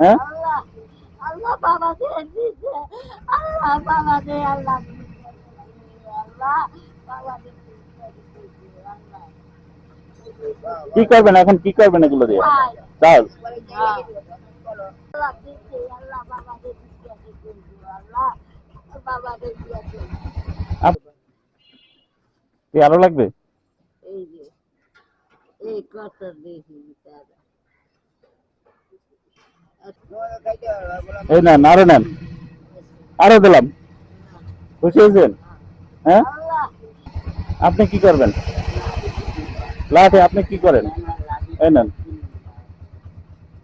হ্যাঁ? আল্লাহ আল্লাহ বাবাকে দিছে আল্লাহ বাবাকে আল্লাহ আল্লাহ বাবাকে দিছে, দিছে, কি করবেন এখন? কি করবেন এগুলো দিয়ে? চাল আল্লাহ আল্লাহ আল্লাহ আরও লাগবে? এই যে এই কত দেখি এই নেন, আরও নেন। আরও দিলাম। খুশি হয়েছেন? হ্যাঁ? আপনি কি করবেন? লাঠি, আপনি কি করেন? এই নেন।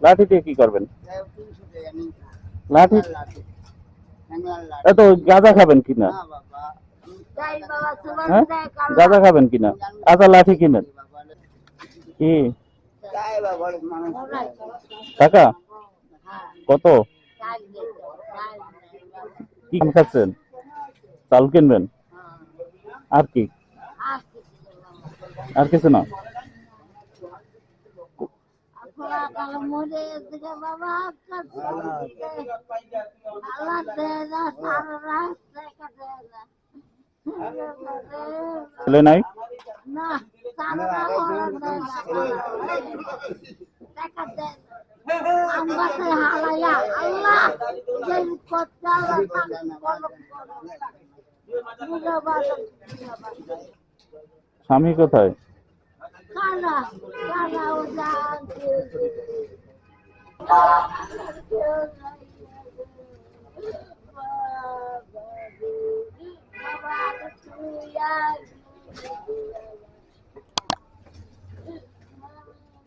লাঠি দিয়ে কি করবেন? লাঠি? এত গাঁজা খাবেন কিনা হ্যাঁ? গাঁজা খাবেন কিনা আচ্ছা লাঠি কিনেন। কি। টাকা কত কি খাচ্ছেন চাল কিনবেন হ্যাঁ আর কি আর কিছু না ছেলে নাই না আমাকে হালায়া আল্লাহ যে কথা স্বামী কোথায়?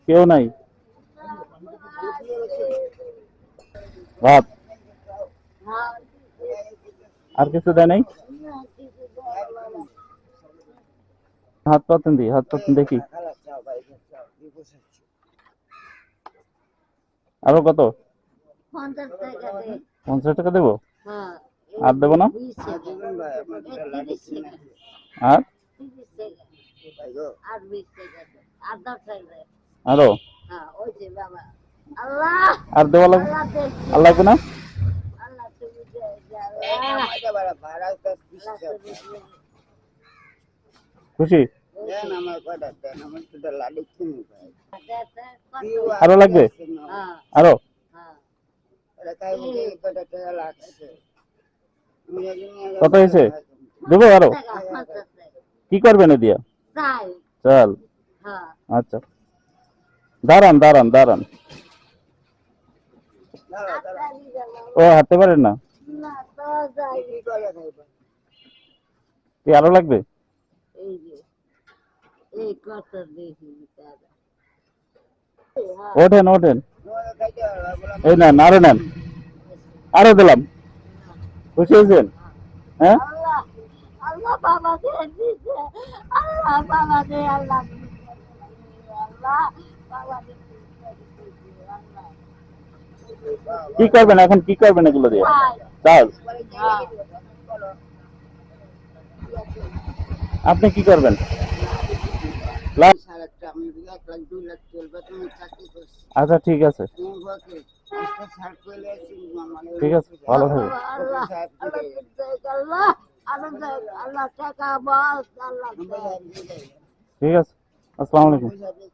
কেউ নাই? ভাত। আর কিছু দেয় নাই? হাত পাতেন দি, হাত পাতেন দেখি। আরও কত? পঞ্চাশ টাকা দেবো? আর দেবো না? আর? আর? আর দেওয়া লাগবে? আর লাগবে না? খুশি? আরও লাগবে? হ্যাঁ। আরও? হ্যাঁ। কত হয়েছে? দেবো আরও? কি করবেন দিয়া চল। হ্যাঁ। আচ্ছা। দাঁড়ান দাঁড়ান দাঁড়ান। ও, হাঁটতে পারেন না? কি আরও লাগবে? ওঠেন ওঠেন। এই নেন, আরও নেন। আরও দিলাম। খুশি হয়েছেন? হ্যাঁ? দিছে। আল্লাহ বাবাকে দিছে, দিছে, আল্লাহ কি করবেন এখন কি করবেন এগুলো দিয়ে ভাই, চাল হ্যাঁ, আপনি কি করবেন লাভ আমি এক লাখ দুই লাখ চলবে তুমি চাকরি করছি আচ্ছা ঠিক আছে তুমি বলছে ছাড় করে আসছি মানে ঠিক আছে ভালো থাকবেন আল্লাহ আল্লাহ দিছে, আল্লাহ আল্লাহ আল্লাহ টাকা বল আল্লাহ দে। ঠিক আছে আসসালামু আলাইকুম পয়সা দিয়ে